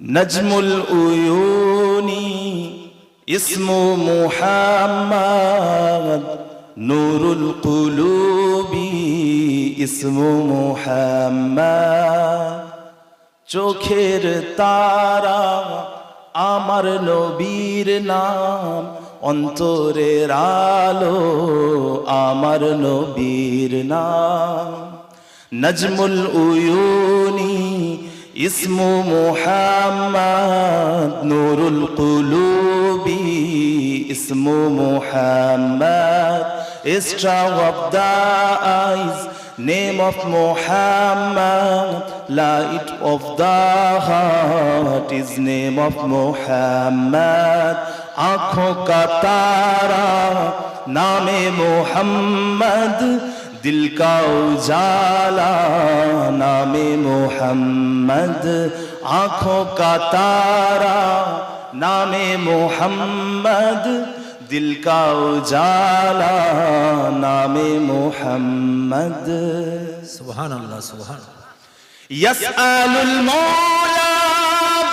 নজমুল উয়ুনি, ইসমু মুহাম্মদ, নুরুল কুলুবি, ইসমু মুহাম্মদ। চোখের তারা আমার নবীর নাম, অন্তরের আলো আমার নবীর নাম। নজমুল উয়ুনি ইসমু মুহাম্মদ নুরুল কুলুবি, ইসমু Muhammad star of the eyes name of Mohammad light of the heart is name of Mohammad, আঁখো কা তারা নামে মোহাম্মদ, দিল কা উজালা নামে মোহাম্মদ মোহাম্মদ আঁখো কা তারা নামে মোহাম্মদ দিল কা উজালা নামে মোহাম্মদ। সুবহান আল্লাহ সুবহান ইয়াসআলুল মওলা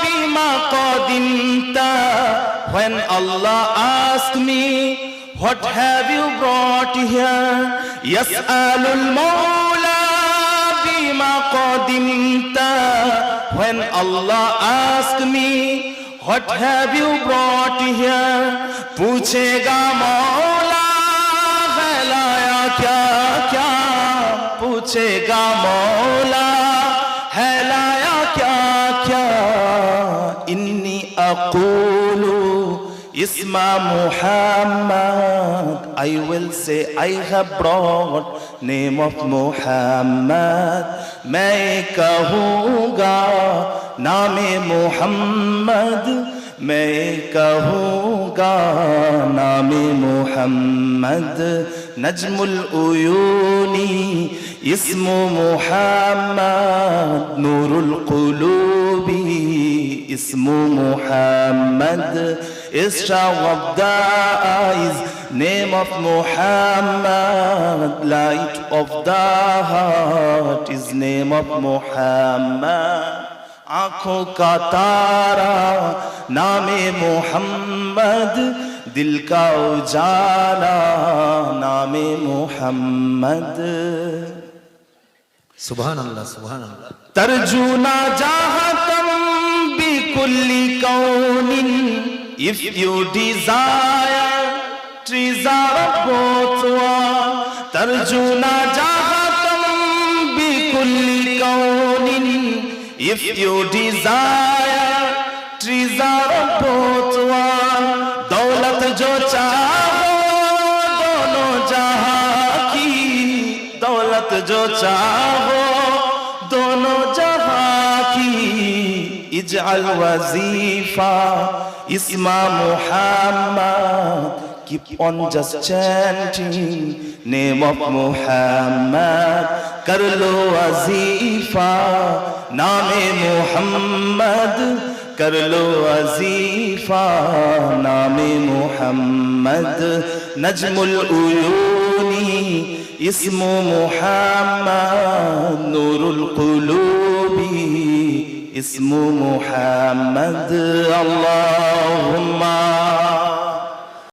বিমা কদিমতা when Allah asked me what have you brought here? yas'alul mawla قدمت when Allah asked me what have you brought here पूछेगा मौला है लाया क्या क्या पूछेगा मौला है लाया क्या क्या इन्नी अकूलू इसमा Muhammad I will say I have brought name of Muhammad मैं कहूँगा नामे मोहम्मद मैं कहूँगा नामे Mohammad Najmul Uyuni اسم محمد نور القلوب اسمه محمد His child dies Name of Muhammad Light of the heart His name of Muhammad आंखों का तारा नामे मोहम्मद दिल का उजाला नामे मोहम्मद सुबह अल्लाह सुबह अल्लाह तरजू ना चाहता kulli kaunin if you desire treasure both wa tarjuna jahatam bi kulli kaunin if you desire treasure both wa daulat jo chaho dono jahan ki daulat jo chaho dono jahan ইজআল ওয়াজিফা ইসমা Muhammad keep on just chanting name of muhammad kar lo wazifa naame muhammad کر لو وظیفہ نام محمد نجم العیونی اسم محمد نور القلوبی اسم محمد اللهم